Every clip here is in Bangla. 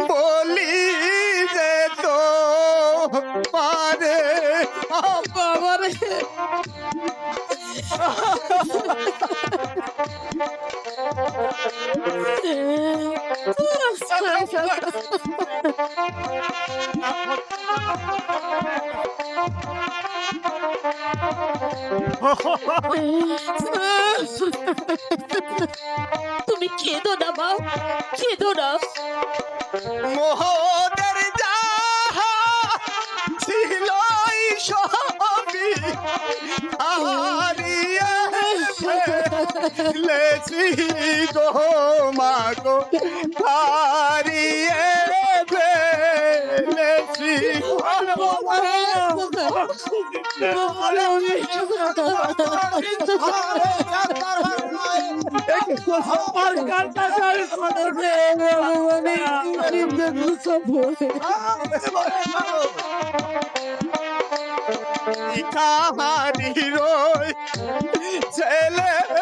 বলি যে তো পারে তুমি খেদো না মা। খেদো না। মোহদের লেছি গো মাগো হারিয়ে ফেলেছি। কাহারি রই ছেলের হাতে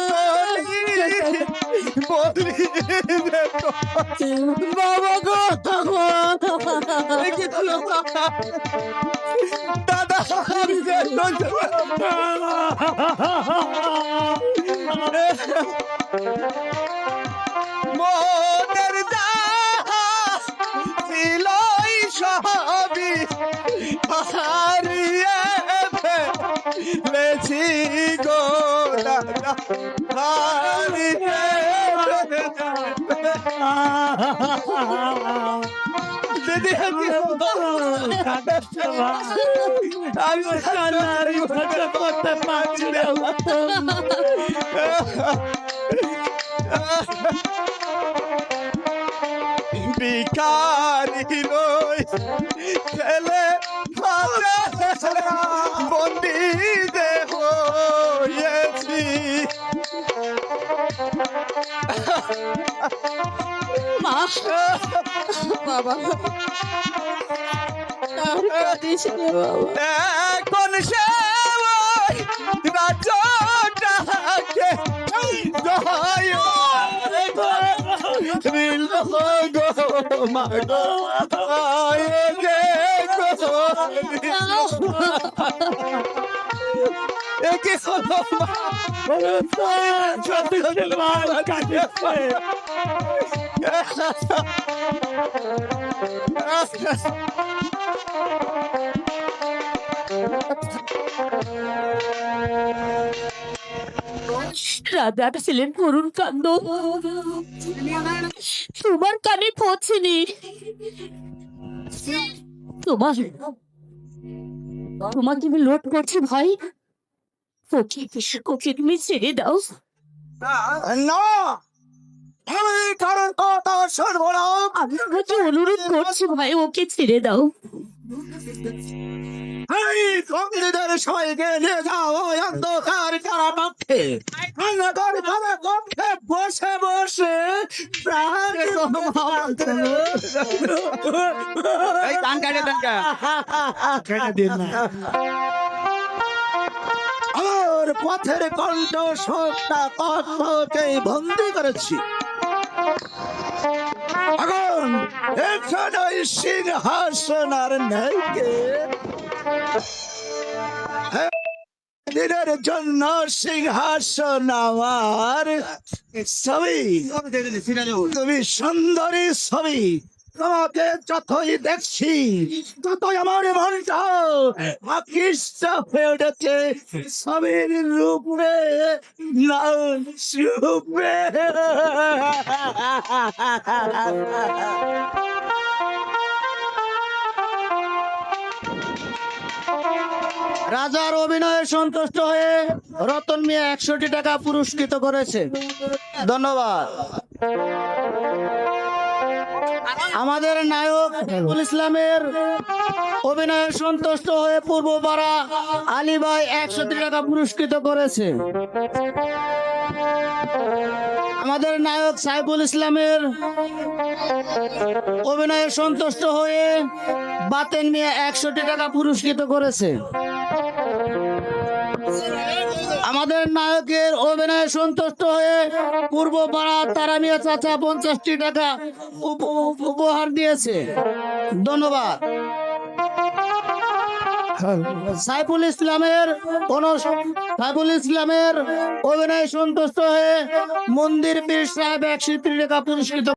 বাবা গো দাদা মোদের ছিল সবই হারিয়ে ফেলেছি গো দাদা হারিয়ে দিদি আমি আমি করতে পারছি না। বিকারি বন্দি দে হয়েছি। মা বাবা। এখন সে ওই রাজ্যটাকে নীল গো গে গো একে হলো রাধাটা ছিলেন করুণ কান্দ তোমার কানে পৌঁছেনি তোমার তোমাকে আমি লোট করছি ভাই ওকে ওকে তুমি ছেড়ে দাও। না। আমি কারণ কথা শুনব না। আমি তোমাকে অনুরোধ করছি ভাই ওকে ছেড়ে দাও। এই কংগ্রেসের সবাইকে নিয়ে যাও ওই অন্ধকার কারাপক্ষে অন্ধকার কারাপক্ষে বসে বসে প্রাণ এই কান কাটে টাকা আর পথের কণ্ঠ সবটা কণ্ঠকে বন্দি করেছি। এখন এখানে ওই সিংহাসন আর নেই দিনের জন্য সিংহাসন আমার। ছবি তুমি সুন্দরী ছবি। তোমাকে যতই দেখছি, ততই আমার মনটা আকৃষ্ট হয়ে উঠেছে। সবের রূপে রূপে। রাজার অভিনয়ে সন্তুষ্ট হয়ে রতন মিয়া একশোটি টাকা পুরস্কৃত করেছে। ধন্যবাদ। আমাদের নায়ক ইসলামের অভিনয়ে সন্তুষ্ট হয়ে পূর্বপাড়া আলী ভাই একশোটি টাকা পুরস্কৃত করেছে। আমাদের নায়ক সাইফুল ইসলামের অভিনয়ে সন্তুষ্ট হয়ে বাতেন মিয়া একশোটি টাকা পুরস্কৃত করেছে। আমাদের নায়কের অভিনয়ে সন্তুষ্ট হয়ে পূর্ব পাড়া তারা মিয়া চাচা পঞ্চাশটি টাকা উপ- উপহার দিয়েছে। ধন্যবাদ। সাইফুল ইসলামের সাইফুল ইসলামের অভিনয়ে সন্তুষ্ট হয়ে মন্দির পীর সাহেব একশো টাকা পুরস্কৃত